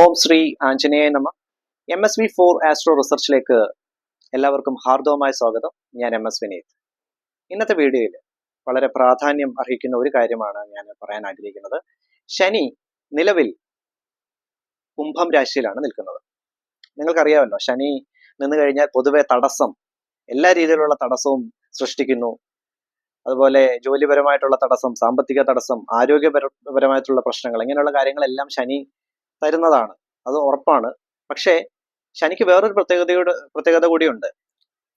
ഓം ശ്രീ ആഞ്ജനേയ നമ. M S V for astro റിസർച്ചിലേക്ക് എല്ലാവർക്കും ഹാർദവമായ സ്വാഗതം. ഞാൻ എം എസ് വിനീത്. ഇന്നത്തെ വീഡിയോയിൽ വളരെ പ്രാധാന്യം അർഹിക്കുന്ന ഒരു കാര്യമാണ് ഞാൻ പറയാൻ ആഗ്രഹിക്കുന്നത്. ശനി നിലവിൽ കുംഭം രാശിയിലാണ് നിൽക്കുന്നത്. നിങ്ങൾക്കറിയാമല്ലോ ശനി നിന്ന് കഴിഞ്ഞാൽ പൊതുവെ തടസ്സം എല്ലാ രീതിയിലുള്ള തടസ്സവും സൃഷ്ടിക്കുന്നു. അതുപോലെ ജോലിപരമായിട്ടുള്ള തടസ്സം സാമ്പത്തിക തടസ്സം ആരോഗ്യപരമായിട്ടുള്ള പ്രശ്നങ്ങൾ ഇങ്ങനെയുള്ള കാര്യങ്ങളെല്ലാം ശനി തരുന്നതാണ്. അത് ഉറപ്പാണ്. പക്ഷേ ശനിക്ക് വേറൊരു പ്രത്യേകതയോട് പ്രത്യേകത കൂടിയുണ്ട്.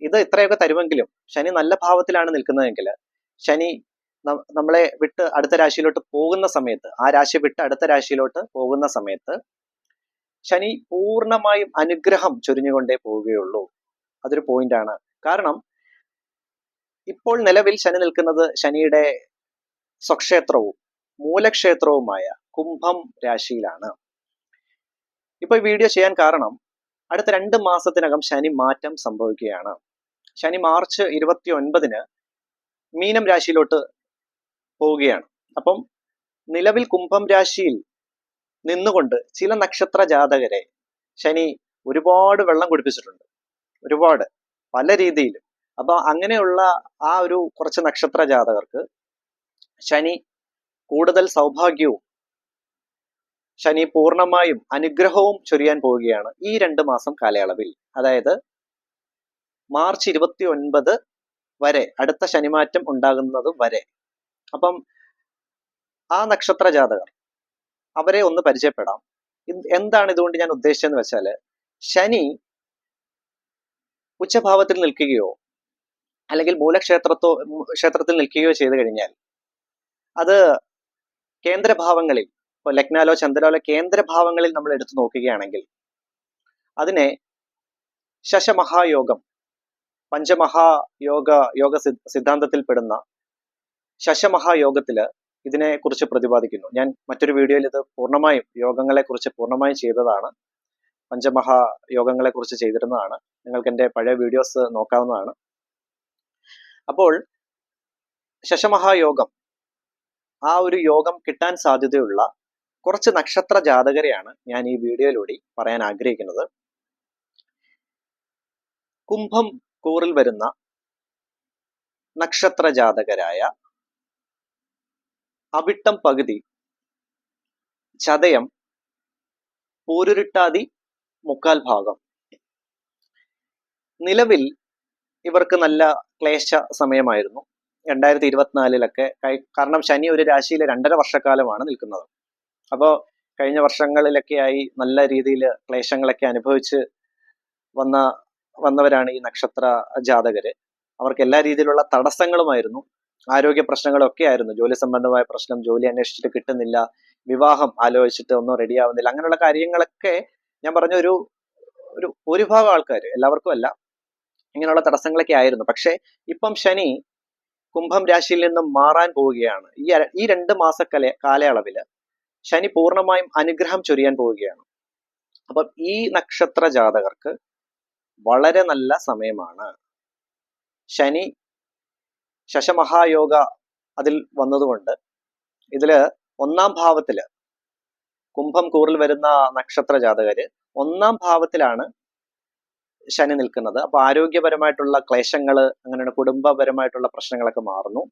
ഇത് ഇത്രയൊക്കെ തരുമെങ്കിലും ശനി നല്ല ഭാവത്തിലാണ് നിൽക്കുന്നതെങ്കിൽ ശനി നമ്മളെ വിട്ട് അടുത്ത രാശിയിലോട്ട് പോകുന്ന സമയത്ത് ആ രാശി വിട്ട് അടുത്ത രാശിയിലോട്ട് പോകുന്ന സമയത്ത് ശനി പൂർണമായും അനുഗ്രഹം ചൊരിഞ്ഞുകൊണ്ടേ പോവുകയുള്ളൂ. അതൊരു പോയിന്റാണ്. കാരണം ഇപ്പോൾ നിലവിൽ ശനി നിൽക്കുന്നത് ശനിയുടെ സ്വക്ഷേത്രവും മൂലക്ഷേത്രവുമായ കുംഭം രാശിയിലാണ്. ഇപ്പൊ ഈ വീഡിയോ ചെയ്യാൻ കാരണം അടുത്ത രണ്ട് മാസത്തിനകം ശനി മാറ്റം സംഭവിക്കുകയാണ്. ശനി മാർച്ച് ഇരുപത്തി ഒൻപതിന് മീനം രാശിയിലോട്ട് പോവുകയാണ്. അപ്പം നിലവിൽ കുംഭം രാശിയിൽ നിന്നുകൊണ്ട് ചില നക്ഷത്ര ജാതകരെ ശനി ഒരുപാട് വെള്ളം കുടിപ്പിച്ചിട്ടുണ്ട്. ഒരുപാട്. പല രീതിയിലും. അപ്പോൾ അങ്ങനെയുള്ള ആ ഒരു കുറച്ച് നക്ഷത്ര ജാതകർക്ക് ശനി കൂടുതൽ സൗഭാഗ്യവും ശനി പൂർണമായും അനുഗ്രഹവും ചൊരിയാൻ പോവുകയാണ് ഈ രണ്ട് മാസം കാലയളവിൽ. അതായത് മാർച്ച് ഇരുപത്തി ഒൻപത് വരെ അടുത്ത ശനിമാറ്റം ഉണ്ടാകുന്നത് വരെ. അപ്പം ആ നക്ഷത്ര ജാതകർ അവരെ ഒന്ന് പരിചയപ്പെടാം. എന്താണ് ഇതുകൊണ്ട് ഞാൻ ഉദ്ദേശിച്ചതെന്ന് വെച്ചാൽ ശനി ഉച്ചഭാവത്തിൽ നിൽക്കുകയോ അല്ലെങ്കിൽ മൂലക്ഷേത്രത്തോ ക്ഷേത്രത്തിൽ നിൽക്കുകയോ ചെയ്തു കഴിഞ്ഞാൽ അത് കേന്ദ്രഭാവങ്ങളിൽ ലഗ്നാലോ ചന്ദ്രാലോ കേന്ദ്രഭാവങ്ങളിൽ നമ്മൾ എടുത്തു നോക്കുകയാണെങ്കിൽ അതിനെ ശശമഹായോഗം പഞ്ചമഹായോഗ യോഗ സിദ്ധാന്തത്തിൽ പെടുന്ന ശശമഹായോഗത്തിൽ ഇതിനെ കുറിച്ച് പ്രതിപാദിക്കുന്നു. ഞാൻ മറ്റൊരു വീഡിയോയിൽ ഇത് പൂർണമായും യോഗങ്ങളെ കുറിച്ച് പൂർണമായും ചെയ്തതാണ്. പഞ്ചമഹാ യോഗങ്ങളെ കുറിച്ച് ചെയ്തിരുന്നതാണ്. നിങ്ങൾക്ക് എന്റെ പഴയ വീഡിയോസ് നോക്കാവുന്നതാണ്. അപ്പോൾ ശശമഹായോഗം ആ ഒരു യോഗം കിട്ടാൻ സാധ്യതയുള്ള കുറച്ച് നക്ഷത്ര ജാതകരെയാണ് ഞാൻ ഈ വീഡിയോയിലൂടെ പറയാൻ ആഗ്രഹിക്കുന്നത്. കുംഭം കൂറിൽ വരുന്ന നക്ഷത്ര ജാതകരായ അവിട്ടം പകുതി ചതയം പൂരുരുട്ടാതി മുക്കാൽ ഭാഗം. നിലവിൽ ഇവർക്ക് നല്ല ക്ലേശ സമയമായിരുന്നു. രണ്ടായിരത്തി ഇരുപത്തിനാലിലൊക്കെ കാരണം ശനി ഒരു രാശിയിലെ രണ്ടര വർഷക്കാലമാണ് നിൽക്കുന്നത്. അപ്പോൾ കഴിഞ്ഞ വർഷങ്ങളിലൊക്കെയായി നല്ല രീതിയിൽ ക്ലേശങ്ങളൊക്കെ അനുഭവിച്ച് വന്ന വന്നവരാണ് ഈ നക്ഷത്ര ജാതകര്. അവർക്ക് എല്ലാ രീതിയിലുള്ള തടസ്സങ്ങളുമായിരുന്നു. ആരോഗ്യ പ്രശ്നങ്ങളൊക്കെ ആയിരുന്നു. ജോലി സംബന്ധമായ പ്രശ്നം ജോലി അന്വേഷിച്ചിട്ട് കിട്ടുന്നില്ല വിവാഹം ആലോചിച്ചിട്ട് ഒന്നും റെഡിയാവുന്നില്ല അങ്ങനെയുള്ള കാര്യങ്ങളൊക്കെ ഞാൻ പറഞ്ഞ ഒരു ഒരു ഭൂരിഭാഗം ആൾക്കാർ എല്ലാവർക്കും അല്ല. ഇങ്ങനെയുള്ള തടസ്സങ്ങളൊക്കെ ആയിരുന്നു. പക്ഷേ ഇപ്പം ശനി കുംഭം രാശിയിൽ നിന്നും മാറാൻ പോവുകയാണ്. ഈ ഈ രണ്ട് മാസ ശനി പൂർണമായും അനുഗ്രഹം ചൊരിയാൻ പോവുകയാണ്. അപ്പം ഈ നക്ഷത്ര ജാതകർക്ക് വളരെ നല്ല സമയമാണ്. ശനി ശശമഹായോഗ അതിൽ വന്നതുകൊണ്ട് ഇതിൽ ഒന്നാം ഭാവത്തിൽ കുംഭം കൂറിൽ വരുന്ന നക്ഷത്ര ജാതകര് ഒന്നാം ഭാവത്തിലാണ് ശനി നിൽക്കുന്നത്. അപ്പൊ ആരോഗ്യപരമായിട്ടുള്ള ക്ലേശങ്ങൾ അങ്ങനെയുള്ള കുടുംബപരമായിട്ടുള്ള പ്രശ്നങ്ങളൊക്കെ മാറുന്നു.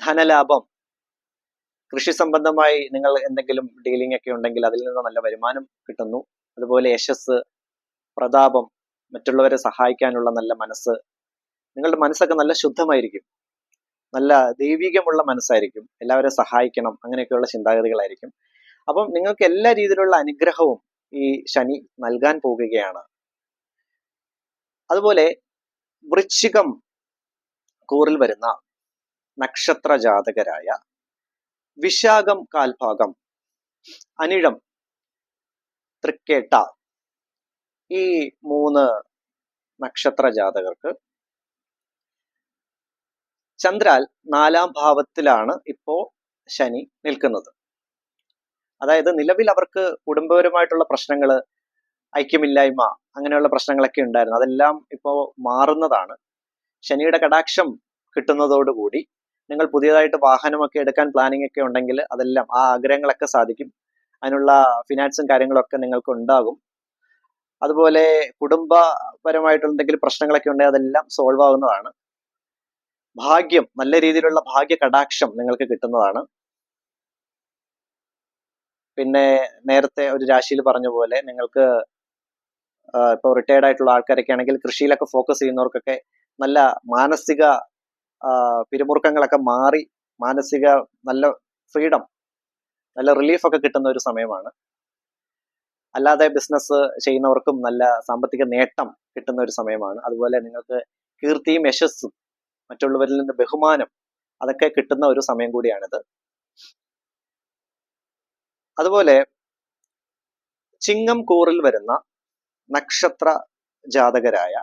ധനലാഭം കൃഷി സംബന്ധമായി നിങ്ങൾ എന്തെങ്കിലും ഡീലിംഗ് ഒക്കെ ഉണ്ടെങ്കിൽ അതിൽ നിന്ന് നല്ല വരുമാനം കിട്ടുന്നു. അതുപോലെ യശസ് പ്രതാപം മറ്റുള്ളവരെ സഹായിക്കാനുള്ള നല്ല മനസ്സ് നിങ്ങളുടെ മനസ്സൊക്കെ നല്ല ശുദ്ധമായിരിക്കും. നല്ല ദൈവികമുള്ള മനസ്സായിരിക്കും. എല്ലാവരെ സഹായിക്കണം. അങ്ങനെയൊക്കെയുള്ള ചിന്താഗതികളായിരിക്കും. അപ്പം നിങ്ങൾക്ക് എല്ലാ രീതിയിലുള്ള അനുഗ്രഹവും ഈ ശനി നൽകാൻ പോകുകയാണ്. അതുപോലെ വൃശ്ചികം കൂറിൽ വരുന്ന നക്ഷത്ര ജാതകരായ വിശാഖം കാൽഭാഗം. അനിഴം തൃക്കേട്ട. ഈ മൂന്ന് നക്ഷത്ര ജാതകർക്ക് ചന്ദ്രാൽ നാലാം ഭാവത്തിലാണ് ഇപ്പോ ശനി നിൽക്കുന്നത്. അതായത് നിലവിൽ അവർക്ക് കുടുംബപരമായിട്ടുള്ള പ്രശ്നങ്ങൾ ഐക്യമില്ലായ്മ അങ്ങനെയുള്ള പ്രശ്നങ്ങളൊക്കെ ഉണ്ടായിരുന്നു. അതെല്ലാം ഇപ്പോ മാറുന്നതാണ്. ശനിയുടെ കടാക്ഷം കിട്ടുന്നതോടുകൂടി നിങ്ങൾ പുതിയതായിട്ട് വാഹനമൊക്കെ എടുക്കാൻ പ്ലാനിങ് ഒക്കെ ഉണ്ടെങ്കിൽ അതെല്ലാം ആ ആഗ്രഹങ്ങളൊക്കെ സാധിക്കും. അതിനുള്ള ഫിനാൻസും കാര്യങ്ങളൊക്കെ നിങ്ങൾക്ക് ഉണ്ടാകും. അതുപോലെ കുടുംബപരമായിട്ടുള്ള എന്തെങ്കിലും പ്രശ്നങ്ങളൊക്കെ ഉണ്ടെങ്കിൽ അതെല്ലാം സോൾവ് ആവുന്നതാണ്. ഭാഗ്യം നല്ല രീതിയിലുള്ള ഭാഗ്യ കടാക്ഷം നിങ്ങൾക്ക് കിട്ടുന്നതാണ്. പിന്നെ നേരത്തെ ഒരു രാശിയിൽ പറഞ്ഞ പോലെ നിങ്ങൾക്ക് ഇപ്പോൾ റിട്ടയർഡ് ആയിട്ടുള്ള ആൾക്കാരൊക്കെ ആണെങ്കിൽ കൃഷിയിലൊക്കെ ഫോക്കസ് ചെയ്യുന്നവർക്കൊക്കെ നല്ല മാനസിക പിരിമുറുക്കങ്ങളൊക്കെ മാറി മാനസിക നല്ല ഫ്രീഡം നല്ല റിലീഫ് ഒക്കെ കിട്ടുന്ന ഒരു സമയമാണ്. അല്ലാതെ ബിസിനസ് ചെയ്യുന്നവർക്കും നല്ല സാമ്പത്തിക നേട്ടം കിട്ടുന്ന ഒരു സമയമാണ്. അതുപോലെ നിങ്ങൾക്ക് കീർത്തിയും യശസ്സും മറ്റുള്ളവരിൽ നിന്ന് ബഹുമാനം അതൊക്കെ കിട്ടുന്ന ഒരു സമയം കൂടിയാണിത്. അതുപോലെ ചിങ്ങം കൂറിൽ വരുന്ന നക്ഷത്ര ജാതകരായ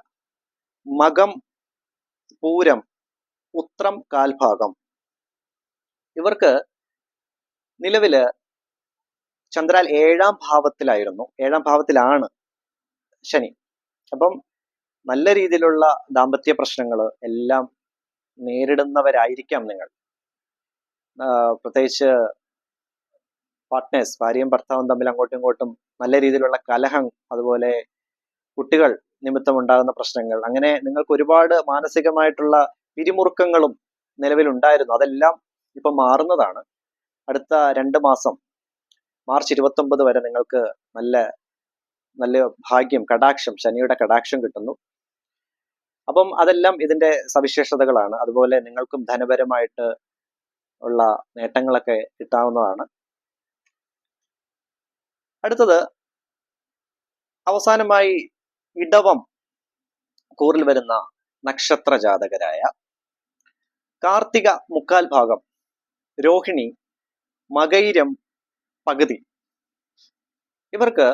മകം പൂരം ഉത്രം കാൽഭാഗം. ഇവർക്ക് നിലവിൽ ചന്ദ്രാൽ ഏഴാം ഭാവത്തിലായിരുന്നു. ഏഴാം ഭാവത്തിലാണ് ശനി. അപ്പം നല്ല രീതിയിലുള്ള ദാമ്പത്യ പ്രശ്നങ്ങൾ എല്ലാം നേരിടുന്നവരായിരിക്കാം നിങ്ങൾ. പ്രത്യേകിച്ച് പാർട്ട്നേഴ്സ് ഭാര്യയും ഭർത്താവും തമ്മിൽ അങ്ങോട്ടും ഇങ്ങോട്ടും നല്ല രീതിയിലുള്ള കലഹം അതുപോലെ കുട്ടികൾ നിമിത്തമുണ്ടാകുന്ന പ്രശ്നങ്ങൾ അങ്ങനെ നിങ്ങൾക്ക് ഒരുപാട് മാനസികമായിട്ടുള്ള പിരിമുറുക്കങ്ങളും നിലവിലുണ്ടായിരുന്നു. അതെല്ലാം ഇപ്പം മാറുന്നതാണ്. അടുത്ത രണ്ട് മാസം മാർച്ച് ഇരുപത്തൊമ്പത് വരെ നിങ്ങൾക്ക് നല്ല നല്ല ഭാഗ്യം കടാക്ഷം ശനിയുടെ കടാക്ഷം കിട്ടുന്നു. അപ്പം അതെല്ലാം ഇതിന്റെ സവിശേഷതകളാണ്. അതുപോലെ നിങ്ങൾക്കും ധനപരമായിട്ട് ഉള്ള നേട്ടങ്ങളൊക്കെ കിട്ടാവുന്നതാണ്. അടുത്തത് അവസാനമായി ഇടവം കൂറിൽ വരുന്ന നക്ഷത്ര ജാതകരായ കാർത്തിക മുക്കാൽ ഭാഗം. രോഹിണി മകൈരം പകുതി. ഇവർക്ക്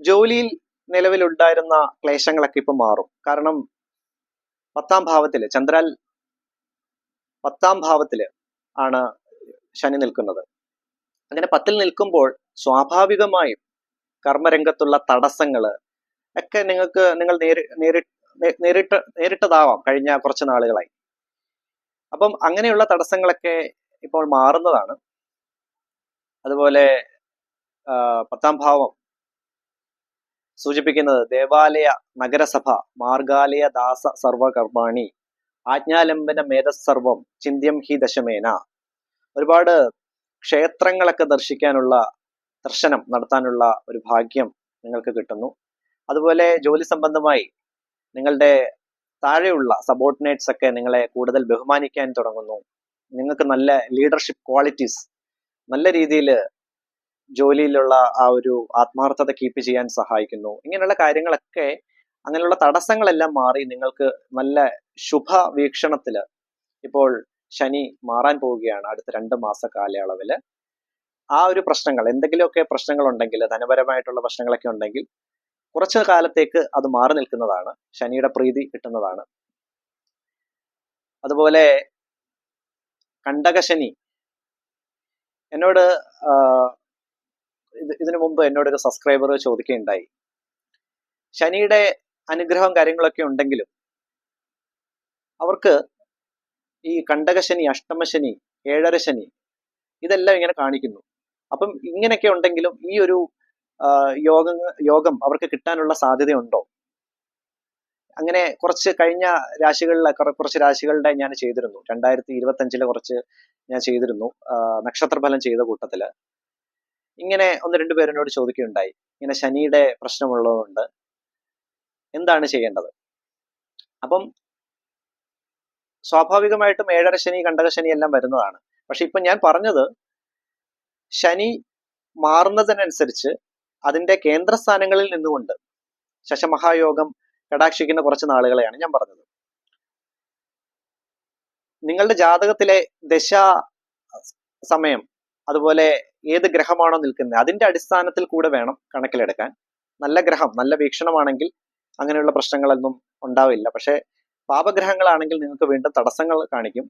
ജോലിയിൽ നിലവിലുണ്ടായിരുന്ന ക്ലേശങ്ങളൊക്കെ ഇപ്പൊ മാറും. കാരണം പത്താം ഭാവത്തിൽ ചന്ദ്രാൽ പത്താം ഭാവത്തിൽ ആണ് ശനി നിൽക്കുന്നത്. അങ്ങനെ പത്തിൽ നിൽക്കുമ്പോൾ സ്വാഭാവികമായും കർമ്മരംഗത്തുള്ള തടസ്സങ്ങൾ ഒക്കെ നിങ്ങൾക്ക് നിങ്ങൾ നേരി നേരിട്ട് നേരിട്ടതാവാം കഴിഞ്ഞ കുറച്ച് നാളുകളായി. അപ്പം അങ്ങനെയുള്ള തടസ്സങ്ങളൊക്കെ ഇപ്പോൾ മാറുന്നതാണ്. അതുപോലെ പത്താം ഭാവം സൂചിപ്പിക്കുന്നത് ദേവാലയ നഗരസഭ മാർഗാലയ ദാസ സർവകർമാണി ആജ്ഞാലംബന മേധസർവം ചിന്ത്യം ഹി ദശമേന. ഒരുപാട് ക്ഷേത്രങ്ങളൊക്കെ ദർശിക്കാനുള്ള ദർശനം നടത്താനുള്ള ഒരു ഭാഗ്യം നിങ്ങൾക്ക് കിട്ടുന്നു. അതുപോലെ ജോലി സംബന്ധമായി നിങ്ങളുടെ താഴെയുള്ള സബോർഡിനേറ്റ്സ് ഒക്കെ നിങ്ങളെ കൂടുതൽ ബഹുമാനിക്കാൻ തുടങ്ങുന്നു. നിങ്ങൾക്ക് നല്ല ലീഡർഷിപ്പ് ക്വാളിറ്റീസ് നല്ല രീതിയിൽ ജോലിയിലുള്ള ആ ഒരു ആത്മാർത്ഥത കീപ്പ് ചെയ്യാൻ സഹായിക്കുന്നു. ഇങ്ങനെയുള്ള കാര്യങ്ങളൊക്കെ അങ്ങനെയുള്ള തടസ്സങ്ങളെല്ലാം മാറി നിങ്ങൾക്ക് നല്ല ശുഭ വീക്ഷണത്തിൽ ഇപ്പോൾ ശനി മാറാൻ പോവുകയാണ് അടുത്ത രണ്ട് മാസ കാലയളവിൽ ആ ഒരു പ്രശ്നങ്ങൾ എന്തെങ്കിലുമൊക്കെ പ്രശ്നങ്ങൾ ഉണ്ടെങ്കിൽ ധനപരമായിട്ടുള്ള പ്രശ്നങ്ങളൊക്കെ ഉണ്ടെങ്കിൽ കുറച്ചു കാലത്തേക്ക് അത് മാറി നിൽക്കുന്നതാണ്. ശനിയുടെ പ്രീതി കിട്ടുന്നതാണ്. അതുപോലെ കണ്ടകശനി. എന്നോട് ഇതിനു മുമ്പ് എന്നോട് ഒരു സബ്സ്ക്രൈബർ ചോദിക്കുകയുണ്ടായി. ശനിയുടെ അനുഗ്രഹം കാര്യങ്ങളൊക്കെ ഉണ്ടെങ്കിലും അവർക്ക് ഈ കണ്ടകശനി അഷ്ടമശനി ഏഴര ശനി ഇതെല്ലാം ഇങ്ങനെ കാണിക്കുന്നു. അപ്പം ഇങ്ങനെയൊക്കെ ഉണ്ടെങ്കിലും ഈ ഒരു യോഗ യോഗം അവർക്ക് കിട്ടാനുള്ള സാധ്യതയുണ്ടോ? അങ്ങനെ കുറച്ച് കഴിഞ്ഞ രാശികളിലെ കുറച്ച് രാശികളുടെ ഞാൻ ചെയ്തിരുന്നു. രണ്ടായിരത്തി ഇരുപത്തി അഞ്ചിലെ കുറച്ച് ഞാൻ ചെയ്തിരുന്നു. നക്ഷത്രഫലം ചെയ്ത കൂട്ടത്തിൽ. ഇങ്ങനെ ഒന്ന് രണ്ടു പേരെന്നോട് ചോദിക്കുകയുണ്ടായി. ഇങ്ങനെ ശനിയുടെ പ്രശ്നമുള്ളതുകൊണ്ട് എന്താണ് ചെയ്യേണ്ടത്? അപ്പം സ്വാഭാവികമായിട്ടും ഏഴര ശനി കണ്ടക ശനി എല്ലാം വരുന്നതാണ്. പക്ഷെ ഇപ്പൊ ഞാൻ പറഞ്ഞത് ശനി മാറുന്നതിനനുസരിച്ച് അതിന്റെ കേന്ദ്രസ്ഥാനങ്ങളിൽ നിന്നുകൊണ്ട് ശശമഹായോഗം കടാക്ഷിക്കുന്ന കുറച്ച് നാളുകളെയാണ് ഞാൻ പറഞ്ഞത്. നിങ്ങളുടെ ജാതകത്തിലെ ദശ സമയം അതുപോലെ ഏത് ഗ്രഹമാണോ നിൽക്കുന്നത് അതിന്റെ അടിസ്ഥാനത്തിൽ കൂടെ വേണം കണക്കിലെടുക്കാൻ. നല്ല ഗ്രഹം നല്ല വീക്ഷണമാണെങ്കിൽ അങ്ങനെയുള്ള പ്രശ്നങ്ങളൊന്നും ഉണ്ടാവില്ല. പക്ഷേ പാപഗ്രഹങ്ങളാണെങ്കിൽ നിങ്ങൾക്ക് വീണ്ടും തടസ്സങ്ങൾ കാണിക്കും.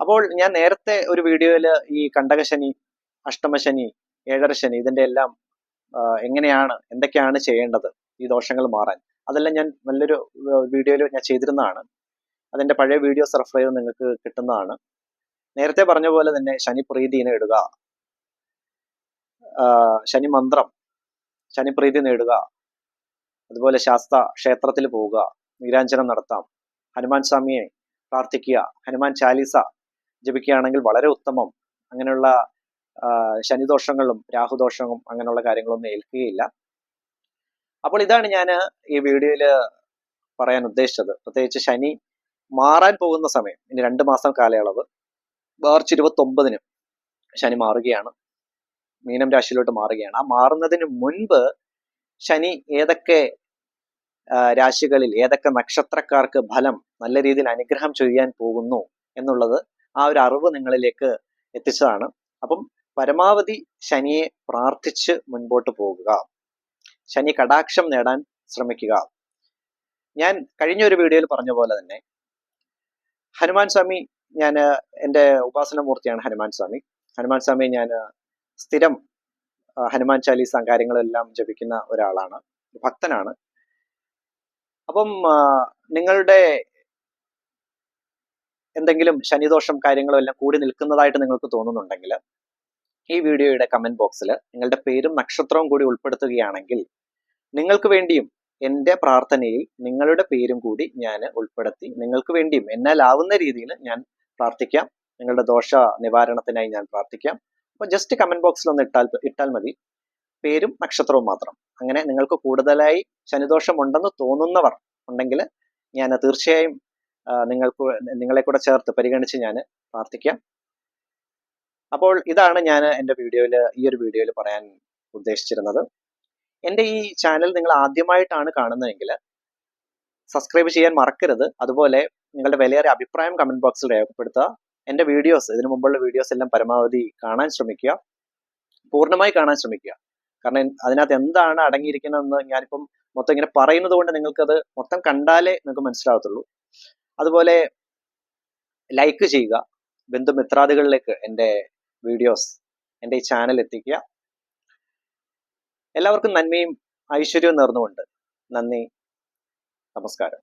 അപ്പോൾ ഞാൻ നേരത്തെ ഒരു വീഡിയോയിൽ ഈ കണ്ടകശനി അഷ്ടമശനി ഏഴരശനി ഇതിന്റെ എല്ലാം എങ്ങനെയാണ് എന്തൊക്കെയാണ് ചെയ്യേണ്ടത് ഈ ദോഷങ്ങൾ മാറാൻ? അതെല്ലാം ഞാൻ നല്ലൊരു വീഡിയോയിൽ ഞാൻ ചെയ്തിരുന്നതാണ്. അതിന്റെ പഴയ വീഡിയോസ് റെഫർ ചെയ്ത് നിങ്ങൾക്ക് കിട്ടുന്നതാണ്. നേരത്തെ പറഞ്ഞ പോലെ തന്നെ ശനി പ്രീതി നേടുക ശനി മന്ത്രം ശനിപ്രീതി നേടുക അതുപോലെ ശാസ്ത ക്ഷേത്രത്തിൽ പോവുക നീരാഞ്ജനം നടത്താം ഹനുമാൻ സ്വാമിയെ പ്രാർത്ഥിക്കുക ഹനുമാൻ ചാലീസ ജപിക്കുകയാണെങ്കിൽ വളരെ ഉത്തമം. അങ്ങനെയുള്ള ശനിദോഷങ്ങളും രാഹുദോഷവും അങ്ങനെയുള്ള കാര്യങ്ങളൊന്നും ഏൽക്കുകയില്ല. അപ്പോൾ ഇതാണ് ഞാൻ ഈ വീഡിയോയിൽ പറയാൻ ഉദ്ദേശിച്ചത്. പ്രത്യേകിച്ച് ശനി മാറാൻ പോകുന്ന സമയം ഇനി രണ്ട് മാസം കാലയളവ് മാർച്ച് ഇരുപത്തി ഒമ്പതിന് ശനി മാറുകയാണ്. മീനം രാശിയിലോട്ട് മാറുകയാണ്. ആ മാറുന്നതിന് മുൻപ് ശനി ഏതൊക്കെ രാശികളിൽ ഏതൊക്കെ നക്ഷത്രക്കാർക്ക് ഫലം നല്ല രീതിയിൽ അനുഗ്രഹം ചെയ്യാൻ പോകുന്നു എന്നുള്ളത് ആ ഒരു അറിവ് നിങ്ങളിലേക്ക് എത്തിച്ചതാണ്. അപ്പം പരമാവധി ശനിയെ പ്രാർത്ഥിച്ച് മുൻപോട്ട് പോകുക. ശനി കടാക്ഷം നേടാൻ ശ്രമിക്കുക. ഞാൻ കഴിഞ്ഞ ഒരു വീഡിയോയിൽ പറഞ്ഞ പോലെ തന്നെ ഹനുമാൻ സ്വാമി ഞാൻ എന്റെ ഉപാസന മൂർത്തിയാണ് ഹനുമാൻ സ്വാമി. ഹനുമാൻ സ്വാമി ഞാൻ സ്ഥിരം ഹനുമാൻ ചാലീസ കാര്യങ്ങളെല്ലാം ജപിക്കുന്ന ഒരാളാണ് ഭക്തനാണ്. അപ്പം നിങ്ങളുടെ എന്തെങ്കിലും ശനിദോഷം കാര്യങ്ങളും എല്ലാം കൂടി നിൽക്കുന്നതായിട്ട് നിങ്ങൾക്ക് തോന്നുന്നുണ്ടെങ്കിൽ ഈ വീഡിയോയുടെ കമന്റ് ബോക്സിൽ നിങ്ങളുടെ പേരും നക്ഷത്രവും കൂടി ഉൾപ്പെടുത്തുകയാണെങ്കിൽ നിങ്ങൾക്ക് വേണ്ടിയും എന്റെ പ്രാർത്ഥനയിൽ നിങ്ങളുടെ പേരും കൂടി ഞാൻ ഉൾപ്പെടുത്തി നിങ്ങൾക്ക് വേണ്ടിയും എന്നാലാവുന്ന രീതിയിൽ ഞാൻ പ്രാർത്ഥിക്കാം. നിങ്ങളുടെ ദോഷ നിവാരണത്തിനായി ഞാൻ പ്രാർത്ഥിക്കാം. അപ്പോൾ ജസ്റ്റ് കമന്റ് ബോക്സിൽ ഒന്ന് ഇട്ടാൽ ഇട്ടാൽ മതി. പേരും നക്ഷത്രവും മാത്രം. അങ്ങനെ നിങ്ങൾക്ക് കൂടുതലായി ശനിദോഷം ഉണ്ടെന്ന് തോന്നുന്നവർ ഉണ്ടെങ്കിൽ ഞാൻ തീർച്ചയായും നിങ്ങൾക്ക് നിങ്ങളെ കൂടെ ചേർത്ത് പരിഗണിച്ച് ഞാൻ പ്രാർത്ഥിക്കാം. അപ്പോൾ ഇതാണ് ഞാൻ എന്റെ വീഡിയോയിൽ ഈ ഒരു വീഡിയോയിൽ പറയാൻ ഉദ്ദേശിച്ചിരുന്നത്. എന്റെ ഈ ചാനൽ നിങ്ങൾ ആദ്യമായിട്ടാണ് കാണുന്നതെങ്കിൽ സബ്സ്ക്രൈബ് ചെയ്യാൻ മറക്കരുത്. അതുപോലെ നിങ്ങളുടെ വിലയേറിയ അഭിപ്രായം കമന്റ് ബോക്സിൽ രേഖപ്പെടുത്തുക. എന്റെ വീഡിയോസ് ഇതിനു മുമ്പുള്ള വീഡിയോസ് എല്ലാം പരമാവധി കാണാൻ ശ്രമിക്കുക. പൂർണമായി കാണാൻ ശ്രമിക്കുക. കാരണം അതിനകത്ത് എന്താണ് അടങ്ങിയിരിക്കുന്നതെന്ന് ഞാനിപ്പം മൊത്തം ഇങ്ങനെ പറയുന്നത് കൊണ്ട് നിങ്ങൾക്കത് മൊത്തം കണ്ടാലേ നിങ്ങൾക്ക് മനസ്സിലാകത്തുള്ളൂ അതുപോലെ ലൈക്ക് ചെയ്യുക. ബന്ധുമിത്രാദികളിലേക്ക് എന്റെ വീഡിയോസ് എന്റെ ഈ ചാനൽ എത്തിക്കുക. എല്ലാവർക്കും നന്മയും ഐശ്വര്യവും നേർന്നുകൊണ്ട് നന്ദി. നമസ്കാരം.